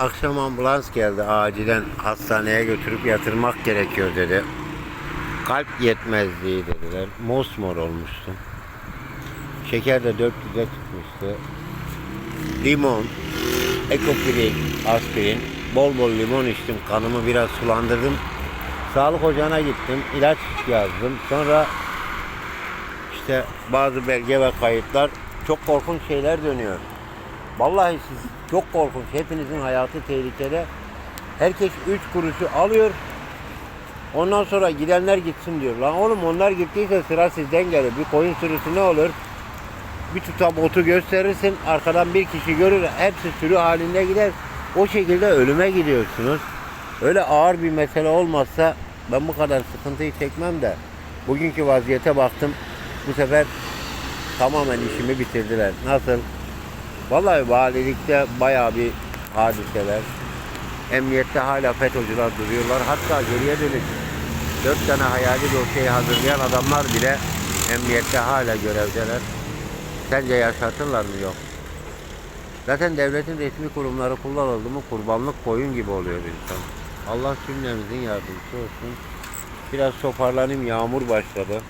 akşam ambulans geldi acilen hastaneye götürüp yatırmak gerekiyor dedi. Kalp yetmezliği dediler. Mosmor olmuştum. Şeker de 400'e çıkmıştı. Limon, ekopirin, aspirin, bol bol limon içtim. Kanımı biraz sulandırdım. Sağlık ocağına gittim. ilaç yazdım. Sonra işte bazı belge ve kayıtlar çok korkunç şeyler dönüyor. Vallahi siz çok korkunç. Hepinizin hayatı tehlikede. Herkes 3 kuruşu alıyor. Ondan sonra gidenler gitsin diyor. Lan oğlum onlar gittiyse sıra sizden gelir. Bir koyun sürüsü ne olur? Bir tutam otu gösterirsin. Arkadan bir kişi görür. Hepsi sürü halinde gider. O şekilde ölüme gidiyorsunuz. Öyle ağır bir mesele olmazsa ben bu kadar sıkıntıyı çekmem de bugünkü vaziyete baktım. Bu sefer tamamen işimi bitirdiler. Nasıl? Vallahi valilikte bayağı bir hadiseler. Emniyette hala FETÖ'cüler duruyorlar. Hatta geriye dönük dört tane hayali dosyayı hazırlayan adamlar bile emniyette hala görevdeler. Sence yaşatırlar mı? Yok. Zaten devletin resmi kurumları kullanıldı mı kurbanlık koyun gibi oluyor insan. Allah cümlemizin yardımcısı olsun. Biraz toparlanayım. Yağmur başladı.